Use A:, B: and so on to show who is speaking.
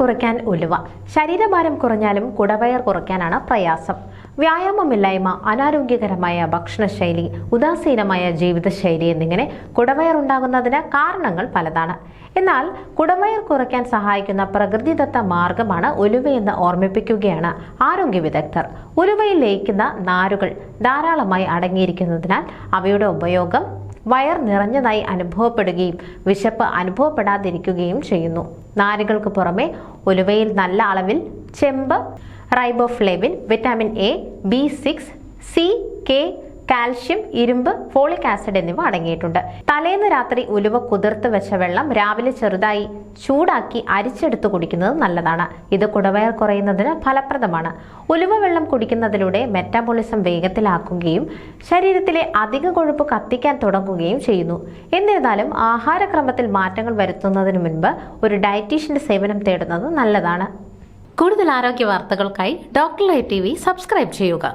A: കുറയ്ക്കാൻ ഉലുവ. ശരീരഭാരം കുറഞ്ഞാലും കുടവയർ കുറയ്ക്കാനാണ് പ്രയാസം. വ്യായാമമില്ലായ്മ അനാരോഗ്യകരമായ ഭക്ഷണശൈലി ഉദാസീനമായ ജീവിതശൈലി എന്നിങ്ങനെ കുടവയർ ഉണ്ടാകുന്നതിന് കാരണങ്ങൾ പലതാണ്. എന്നാൽ കുടവയർ കുറയ്ക്കാൻ സഹായിക്കുന്ന പ്രകൃതിദത്ത മാർഗമാണ് ഉലുവയെന്ന് ഓർമ്മിപ്പിക്കുകയാണ് ആരോഗ്യ വിദഗ്ധർ. ഉലുവയിൽ ലയിക്കുന്ന നാരുകൾ ധാരാളമായി അടങ്ങിയിരിക്കുന്നതിനാൽ അവയുടെ ഉപയോഗം വയർ നിറഞ്ഞതായി അനുഭവപ്പെടുകയും വിശപ്പ് അനുഭവപ്പെടാതിരിക്കുകയും ചെയ്യുന്നു. നാരുകൾക്ക് പുറമെ ഉലുവയിൽ നല്ല അളവിൽ ചെമ്പ് riboflavin vitamin A B six C K calcium ഇരുമ്പ് ഫോളിക് ആസിഡ് എന്നിവ അടങ്ങിയിട്ടുണ്ട്. തലേന്ന് രാത്രി ഉലുവ കുതിർത്ത് വെച്ച വെള്ളം രാവിലെ ചെറുതായി ചൂടാക്കി അരിച്ചെടുത്ത് കുടിക്കുന്നത് നല്ലതാണ്. ഇത് കുടവയർ കുറയുന്നതിന് ഫലപ്രദമാണ്. ഉലുവ വെള്ളം കുടിക്കുന്നതിലൂടെ മെറ്റാബോളിസം വേഗത്തിലാക്കുകയും ശരീരത്തിലെ അധിക കൊഴുപ്പ് കത്തിക്കാൻ തുടങ്ങുകയും ചെയ്യുന്നു. എന്നിരുന്നാലും ആഹാരക്രമത്തിൽ മാറ്റങ്ങൾ വരുത്തുന്നതിന് മുൻപ് ഒരു ഡയറ്റീഷ്യന്റെ സേവനം തേടുന്നത് നല്ലതാണ്. കൂടുതൽ ആരോഗ്യ വാർത്തകൾക്കായി doctor live T V subscribe ചെയ്യുക.